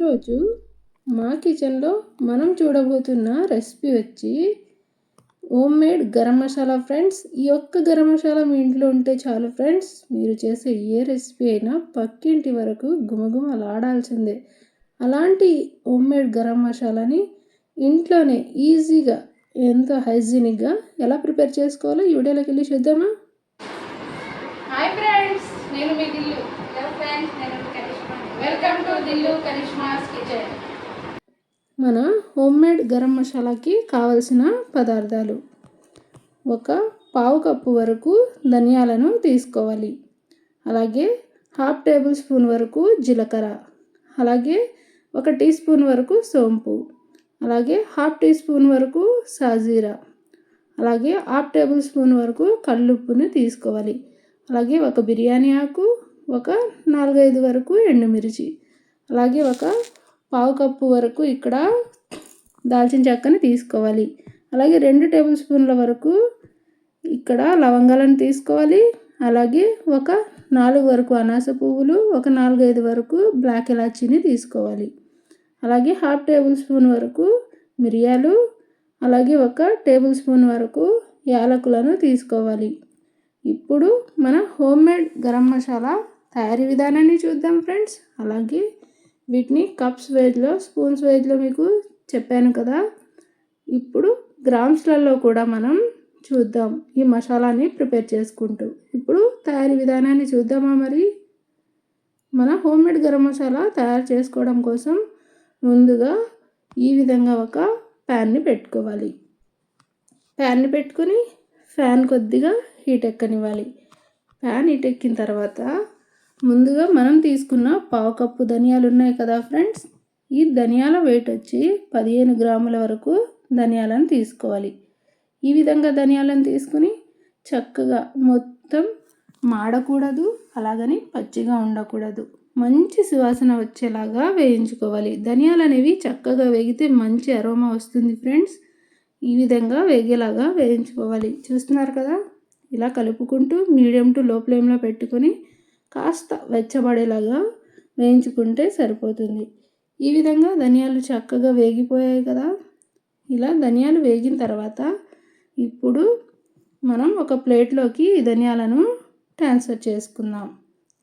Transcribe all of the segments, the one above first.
ఈరోజు మా కిచెన్లో మనం చూడబోతున్న రెసిపీ వచ్చి home made garam masala friends. ఈ ఒక్క గరం మసాలా మీ ఇంట్లో ఉంటే చాలు ఫ్రెండ్స్. మీరు చేసే ఏ రెసిపీ అయినా పక్కింటి వరకు గుమగుమలాడాల్సిందే అలాంటి హోమ్ మేడ్ గరం మసాలాని ఇంట్లోనే ఈజీగా ఎంతో హైజీనిక్గా ఎలా ప్రిపేర్ చేసుకోవాలో ఈ వీడియోలోకి వెళ్ళి చూద్దామా? హాయ్ ఫ్రెండ్స్ నేను మీ దిల్లు హలో ఫ్రెండ్స్ నేను Karishma welcome to Dillu Karishma's kitchen మన హోమ్ మేడ్ గరం మసాలాకి కావలసిన పదార్థాలు. ఒక పావు కప్పు వరకు ధనియాలను తీసుకోవాలి. అలాగే హాఫ్ టేబుల్ స్పూన్ వరకు జీలకర్ర. అలాగే ఒక టీ స్పూన్ వరకు సోంపు. అలాగే హాఫ్ టీ స్పూన్ వరకు సాజీరా. అలాగే హాఫ్ టేబుల్ స్పూన్ వరకు కళ్ళుప్పును తీసుకోవాలి. అలాగే ఒక బిర్యానీ ఆకు ఒక నాలుగైదు వరకు ఎండుమిర్చి. అలాగే ఒక పావు కప్పు వరకు ఇక్కడ దాల్చిన చెక్కని తీసుకోవాలి. అలాగే రెండు టేబుల్ స్పూన్ల వరకు ఇక్కడ లవంగాలను తీసుకోవాలి. అలాగే ఒక నాలుగు వరకు అనాస పువ్వులు ఒక నాలుగైదు వరకు బ్లాక్ ఇలాచీని తీసుకోవాలి. అలాగే హాఫ్ టేబుల్ స్పూన్ వరకు మిరియాలు అలాగే ఒక టేబుల్ స్పూన్ వరకు యాలకులను తీసుకోవాలి. ఇప్పుడు మన హోమ్ మేడ్ గరం మసాలా తయారీ విధానాన్ని చూద్దాం ఫ్రెండ్స్. అలాగే వీటిని కప్స్ వేజ్లో స్పూన్స్ వేజ్లో మీకు చెప్పాను కదా. ఇప్పుడు గ్రామ్స్లలో కూడా మనం చూద్దాం ఈ మసాలాని ప్రిపేర్ చేసుకుంటూ. ఇప్పుడు తయారీ విధానాన్ని చూద్దామా మరి? మన హోమ్మేడ్ గరం మసాలా తయారు చేసుకోవడం కోసం ముందుగా ఈ విధంగా ఒక ప్యాన్ని పెట్టుకోవాలి. ప్యాన్ని పెట్టుకుని ఫ్యాన్ కొద్దిగా హీట్ ఎక్కనివ్వాలి. ఫ్యాన్ హీట్ ఎక్కిన తర్వాత ముందుగా మనం తీసుకున్న పావు కప్పు ధనియాలు ఉన్నాయి కదా ఫ్రెండ్స్. ఈ ధనియాల వెయిట్ వచ్చి పదిహేను గ్రాముల వరకు ధనియాలను తీసుకోవాలి. ఈ విధంగా ధనియాలను తీసుకుని చక్కగా మొత్తం మాడకూడదు అలాగని పచ్చిగా ఉండకూడదు. మంచి సువాసన వచ్చేలాగా వేయించుకోవాలి. ధనియాలు అనేవి చక్కగా వేగితే మంచి అరోమా వస్తుంది ఫ్రెండ్స్. ఈ విధంగా వేగేలాగా వేయించుకోవాలి. చూస్తున్నారు కదా? ఇలా కలుపుకుంటూ మీడియం టు లో ఫ్లేమ్లో పెట్టుకొని కాస్త వెచ్చబడేలాగా వేయించుకుంటే సరిపోతుంది. ఈ విధంగా ధనియాలు చక్కగా వేగిపోయాయి కదా. ఇలా ధనియాలు వేగిన తర్వాత ఇప్పుడు మనం ఒక ప్లేట్లోకి ధనియాలను ట్రాన్స్ఫర్ చేసుకుందాం.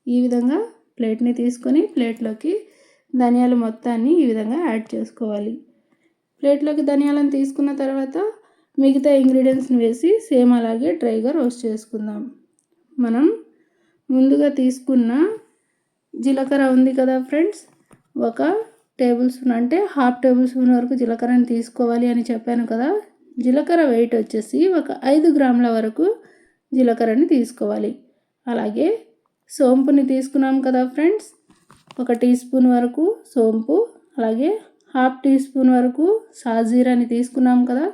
ఈ విధంగా ప్లేట్ని తీసుకొని ప్లేట్లోకి ధనియాలు మొత్తాన్ని ఈ విధంగా యాడ్ చేసుకోవాలి. ప్లేట్లోకి ధనియాలను తీసుకున్న తర్వాత మిగతా ఇంగ్రీడియంట్స్ని వేసి సేమ్ అలాగే డ్రైగా రోస్ట్ చేసుకుందాం. మనం ముందుగా తీసుకున్న జీలకర్ర ఉంది కదా ఫ్రెండ్స్. ఒక టేబుల్ స్పూన్ అంటే హాఫ్ టేబుల్ స్పూన్ వరకు జీలకర్రని తీసుకోవాలి అని చెప్పాను కదా. జీలకర్ర వెయిట్ వచ్చేసి ఒక ఐదు గ్రాముల వరకు జీలకర్రని తీసుకోవాలి. అలాగే సోంపుని తీసుకున్నాం కదా ఫ్రెండ్స్. ఒక టీ స్పూన్ వరకు సోంపు అలాగే హాఫ్ టీ స్పూన్ వరకు సాజీరాని తీసుకున్నాం కదా.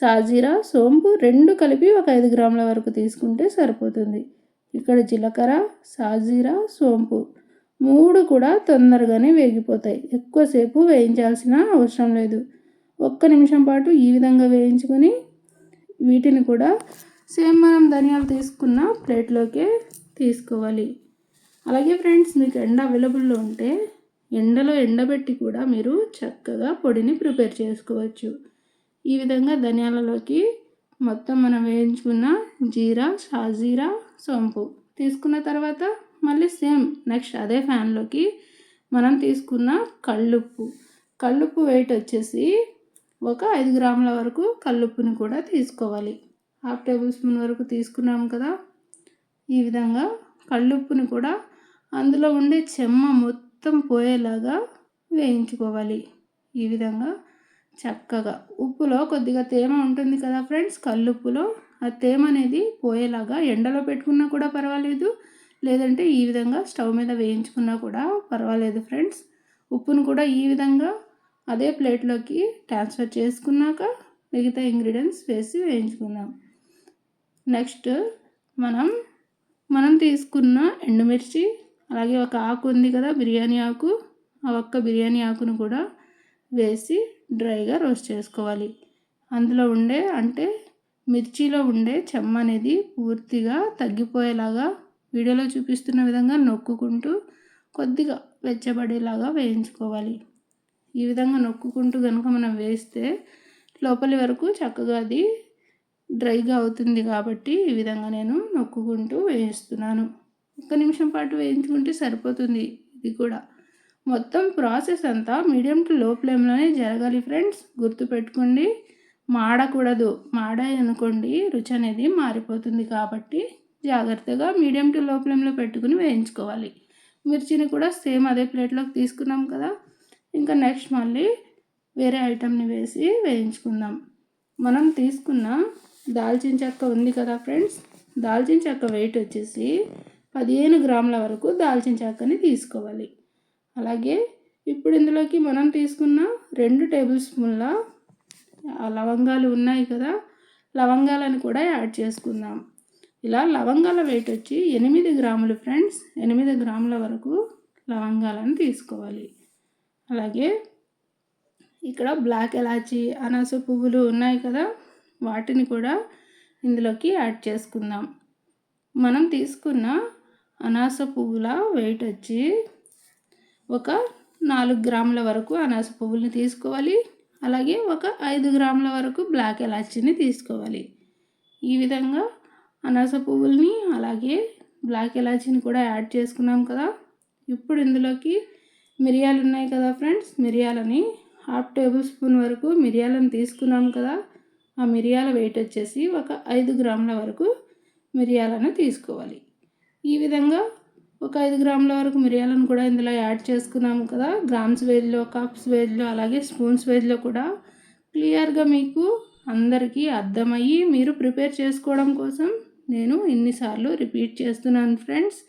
సాజీరా సోంపు రెండు కలిపి ఒక ఐదు గ్రాముల వరకు తీసుకుంటే సరిపోతుంది. ఇక్కడ జీలకర్ర సాజీరా సోంపు. మూడు కూడా తొందరగానే వేగిపోతాయి. ఎక్కువసేపు వేయించాల్సిన అవసరం లేదు. ఒక్క నిమిషం పాటు ఈ విధంగా వేయించుకొని వీటిని కూడా సేమ్ మనం ధనియాలు తీసుకున్న ప్లేట్లోకే తీసుకోవాలి. అలాగే ఫ్రెండ్స్ మీకు ఎండ అవైలబుల్లో ఉంటే ఎండలో ఎండబెట్టి కూడా మీరు చక్కగా పొడిని ప్రిపేర్ చేసుకోవచ్చు. ఈ విధంగా ధనియాలలోకి మొత్తం మనం వేయించుకున్న జీరా షాజీరా సోంపు తీసుకున్న తర్వాత మళ్ళీ సేమ్ నెక్స్ట్ అదే ఫ్యాన్లోకి మనం తీసుకున్న కళ్ళుప్పు. కళ్ళుప్పు వెయిట్ వచ్చేసి ఒక ఐదు గ్రాముల వరకు కళ్ళుప్పుని కూడా తీసుకోవాలి. హాఫ్ టేబుల్ స్పూన్ వరకు తీసుకున్నాం కదా? ఈ విధంగా కళ్ళుప్పుని కూడా అందులో ఉండే చెమ్మ మొత్తం పోయేలాగా వేయించుకోవాలి. ఈ విధంగా చక్కగా. ఉప్పులో కొద్దిగా తేమ ఉంటుంది కదా ఫ్రెండ్స్? కల్లుప్పులో ఆ తేమ అనేది పోయేలాగా ఎండలో పెట్టుకున్నా కూడా పర్వాలేదు. లేదంటే ఈ విధంగా స్టవ్ మీద వేయించుకున్నా కూడా పర్వాలేదు ఫ్రెండ్స్. ఉప్పును కూడా ఈ విధంగా అదే ప్లేట్లోకి ట్రాన్స్ఫర్ చేసుకున్నాక మిగతా ఇంగ్రీడియంట్స్ వేసి వేయించుకుందాం. నెక్స్ట్ మనం మనం తీసుకున్న ఎండుమిర్చి అలాగే ఒక ఆకు ఉంది కదా బిర్యానీ ఆకు ఆ ఒక్క బిర్యానీ ఆకును కూడా వేసి డ్రైగా రోస్ట్ చేసుకోవాలి. అందులో ఉండే అంటే మిర్చిలో ఉండే చెమ్మ అనేది పూర్తిగా తగ్గిపోయేలాగా వీడియోలో చూపిస్తున్న విధంగా నొక్కుకుంటూ కొద్దిగా వెచ్చబడేలాగా వేయించుకోవాలి. ఈ విధంగా నొక్కుకుంటూ కనుక మనం వేస్తే లోపలి వరకు చక్కగా అది డ్రైగా అవుతుంది కాబట్టి ఈ విధంగా నేను నొక్కుకుంటూ వేయిస్తున్నాను. ఒక్క నిమిషం పాటు వేయించుకుంటే సరిపోతుంది ఇది కూడా. మొత్తం ప్రాసెస్ అంతా మీడియం టు లో ఫ్లేమ్లోనే జరగాలి ఫ్రెండ్స్. గుర్తుపెట్టుకోండి. మాడకూడదు. మాడాయనుకోండి రుచి అనేది మారిపోతుంది కాబట్టి జాగ్రత్తగా మీడియం టు లో ఫ్లేమ్లో పెట్టుకుని వేయించుకోవాలి. మిర్చిని కూడా సేమ్ అదే ప్లేట్లోకి తీసుకున్నాం కదా. ఇంకా నెక్స్ట్ మళ్ళీ వేరే ఐటమ్ని వేసి వేయించుకుందాం. మనం తీసుకున్న దాల్చిన చెక్క ఉంది కదా ఫ్రెండ్స్. దాల్చిన చెక్క వెయిట్ వచ్చేసి పదిహేను గ్రాముల వరకు దాల్చిన చెక్కని తీసుకోవాలి. అలాగే ఇప్పుడు ఇందులోకి మనం తీసుకున్న రెండు టేబుల్ స్పూన్ల లవంగాలు ఉన్నాయి కదా లవంగాలను కూడా యాడ్ చేసుకుందాం. ఇలా లవంగాల వెయిట్ వచ్చి ఎనిమిది గ్రాములు ఫ్రెండ్స్ ఎనిమిది గ్రాముల వరకు లవంగాలను తీసుకోవాలి. అలాగే ఇక్కడ బ్లాక్ ఎలాచి అనాస పువ్వులు ఉన్నాయి కదా వాటిని కూడా ఇందులోకి యాడ్ చేసుకుందాం. మనం తీసుకున్న అనాస పువ్వుల వెయిట్ వచ్చి ఒక నాలుగు గ్రాముల వరకు అనాస పువ్వుల్ని తీసుకోవాలి. అలాగే ఒక ఐదు గ్రాముల వరకు బ్లాక్ ఎలాచీని తీసుకోవాలి. ఈ విధంగా అనాస పువ్వుల్ని అలాగే బ్లాక్ ఎలాచీని కూడా యాడ్ చేసుకున్నాం కదా. ఇప్పుడు ఇందులోకి మిరియాలు ఉన్నాయి కదా ఫ్రెండ్స్ మిరియాలని హాఫ్ టేబుల్ స్పూన్ వరకు మిరియాలను తీసుకున్నాం కదా. ఆ మిరియాల వెయిట్ వచ్చేసి ఒక ఐదు గ్రాముల వరకు మిరియాలను తీసుకోవాలి. ఈ విధంగా ఒక ఐదు గ్రాముల వరకు మిరియాలను కూడా ఇందులో యాడ్ చేసుకున్నాము కదా. గ్రామ్స్ వేజ్లో కప్స్ వేజ్లో అలాగే స్పూన్స్ వేజ్లో కూడా క్లియర్గా మీకు అందరికీ అర్థమయ్యి మీరు ప్రిపేర్ చేసుకోవడం కోసం నేను ఇన్నిసార్లు రిపీట్ చేస్తున్నాను ఫ్రెండ్స్.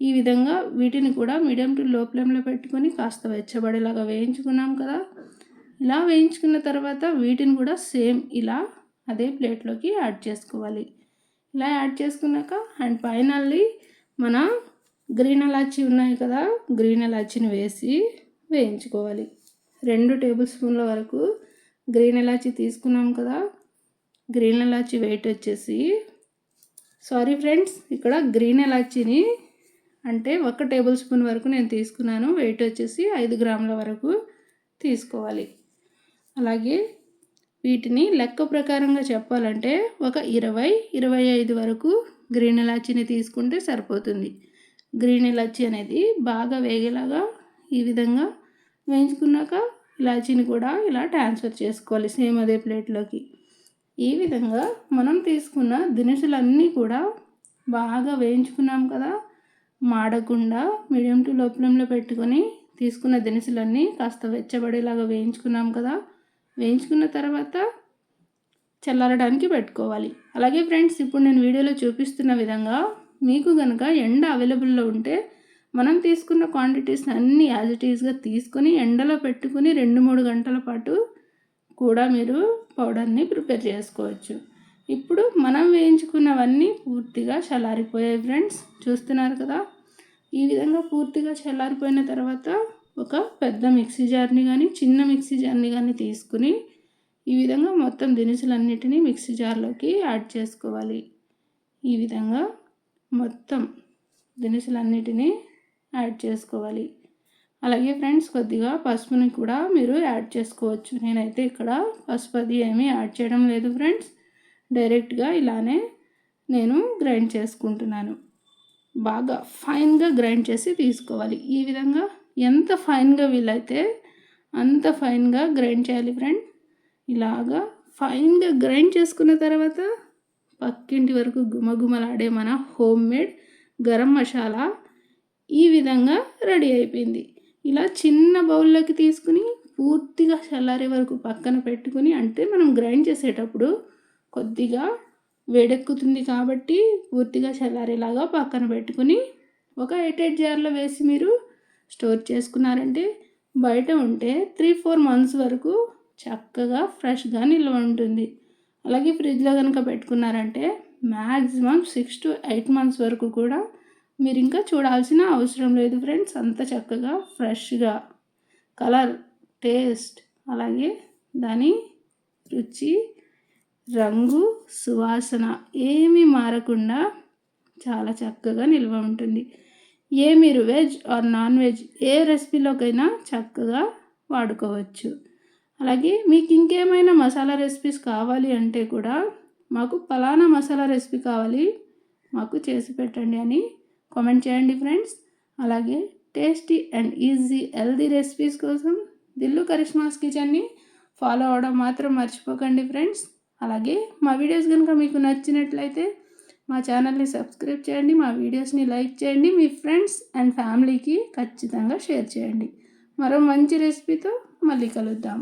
ఈ విధంగా వీటిని కూడా మీడియం టు లో ఫ్లేమ్లో పెట్టుకొని కాస్త వెచ్చబడేలాగా వేయించుకున్నాం కదా. ఇలా వేయించుకున్న తర్వాత వీటిని కూడా సేమ్ ఇలా అదే ప్లేట్లోకి యాడ్ చేసుకోవాలి. ఇలా యాడ్ చేసుకున్నాక అండ్ ఫైనల్లీ మన గ్రీన్ ఎలాచి ఉన్నాయి కదా గ్రీన్ ఎలాచిని వేసి వేయించుకోవాలి. రెండు టేబుల్ స్పూన్ల వరకు గ్రీన్ ఎలాచి తీసుకున్నాం కదా గ్రీన్ ఎలాచి వెయిట్ వచ్చేసి సారీ ఫ్రెండ్స్ ఇక్కడ గ్రీన్ ఎలాచిని అంటే ఒక టేబుల్ స్పూన్ వరకు నేను తీసుకున్నాను వెయిట్ వచ్చేసి ఐదు గ్రాముల వరకు తీసుకోవాలి. అలాగే వీటిని లెక్క ప్రకారంగా చెప్పాలంటే ఒక ఇరవై ఇరవై ఐదు వరకు గ్రీన్ ఇలాచీని తీసుకుంటే సరిపోతుంది. గ్రీన్ ఇలాచీ అనేది బాగా వేగేలాగా ఈ విధంగా వేయించుకున్నాక ఇలాచీని కూడా ఇలా ట్రాన్స్ఫర్ చేసుకోవాలి సేమ్ అదే ప్లేట్లోకి. ఈ విధంగా మనం తీసుకున్న దినుసులన్నీ కూడా బాగా వేయించుకున్నాం కదా మాడకుండా మీడియం టు లోపలంలో పెట్టుకొని తీసుకున్న దినుసులన్నీ కాస్త వెచ్చబడేలాగా వేయించుకున్నాం కదా వేయించుకున్న తర్వాత చల్లారడానికి పెట్టుకోవాలి. అలాగే ఫ్రెండ్స్ ఇప్పుడు నేను వీడియోలో చూపిస్తున్న విధంగా మీకు కనుక ఎండ అవైలబుల్లో ఉంటే మనం తీసుకున్న క్వాంటిటీస్ అన్నీ యాజ్ ఇట్ ఈస్గా తీసుకొని ఎండలో పెట్టుకుని రెండు మూడు గంటల పాటు కూడా మీరు పౌడర్ని ప్రిపేర్ చేసుకోవచ్చు. ఇప్పుడు మనం వేయించుకున్నవన్నీ పూర్తిగా చల్లారిపోయాయి ఫ్రెండ్స్ చూస్తున్నారు కదా? ఈ విధంగా పూర్తిగా చల్లారిపోయిన తర్వాత ఒక పెద్ద మిక్సీ జార్ని కానీ చిన్న మిక్సీ జార్ని కానీ తీసుకుని ఈ విధంగా మొత్తం దినుసులన్నిటినీ మిక్సీ జార్లోకి యాడ్ చేసుకోవాలి. ఈ విధంగా మొత్తం దినుసులన్నిటినీ యాడ్ చేసుకోవాలి. అలాగే ఫ్రెండ్స్ కొద్దిగా పసుపుని కూడా మీరు యాడ్ చేసుకోవచ్చు. నేనైతే ఇక్కడ పసుపు అది ఏమీ యాడ్ చేయడం లేదు ఫ్రెండ్స్. డైరెక్ట్గా ఇలానే నేను గ్రైండ్ చేసుకుంటున్నాను. బాగా ఫైన్గా గ్రైండ్ చేసి తీసుకోవాలి. ఈ విధంగా ఎంత ఫైన్గా వీలైతే అంత ఫైన్గా గ్రైండ్ చేయాలి ఫ్రెండ్. ఇలాగా ఫైన్గా గ్రైండ్ చేసుకున్న తర్వాత పక్కింటి వరకు గుమగుమలాడే మన హోమ్ మేడ్ గరం మసాలా ఈ విధంగా రెడీ అయిపోయింది. ఇలా చిన్న బౌల్లోకి తీసుకుని పూర్తిగా చల్లారే వరకు పక్కన పెట్టుకుని అంటే మనం గ్రైండ్ చేసేటప్పుడు కొద్దిగా వేడెక్కుతుంది కాబట్టి పూర్తిగా చల్లారేలాగా పక్కన పెట్టుకుని ఒక ఎయిట్ జార్లో వేసి మీరు స్టోర్ చేసుకున్నారంటే బయట ఉంటే త్రీ ఫోర్ మంత్స్ వరకు చక్కగా ఫ్రెష్గా నిల్వ ఉంటుంది. అలాగే ఫ్రిడ్జ్లో కనుక పెట్టుకున్నారంటే maximum six to eight months వరకు కూడా మీరు ఇంకా చూడాల్సిన అవసరం లేదు ఫ్రెండ్స్. అంత చక్కగా ఫ్రెష్గా కలర్ టేస్ట్ అలాగే దాని రుచి రంగు సువాసన ఏమీ మారకుండా చాలా చక్కగా నిల్వ ఉంటుంది. ఏ మీరు వెజ్ ఆర్ నాన్ వెజ్ ఏ రెసిపీలోకైనా చక్కగా వాడుకోవచ్చు. అలాగే మీకు ఇంకేమైనా మసాలా రెసిపీస్ కావాలి అంటే కూడా మాకు ఫలానా మసాలా రెసిపీ కావాలి మాకు చేసి పెట్టండి అని కామెంట్ చేయండి ఫ్రెండ్స్. అలాగే tasty and easy healthy recipes కోసం దిల్లు కరిష్మాస్ కిచెన్ని ఫాలో అవ్వడం మాత్రం మర్చిపోకండి ఫ్రెండ్స్. అలాగే మా వీడియోస్ కనుక మీకు నచ్చినట్లయితే మా ఛానల్ని సబ్స్క్రైబ్ చేయండి మా వీడియోస్ని లైక్ చేయండి మీ ఫ్రెండ్స్ అండ్ ఫ్యామిలీకి ఖచ్చితంగా షేర్ చేయండి. మరో మంచి రెసిపీతో మళ్ళీ కలుద్దాం.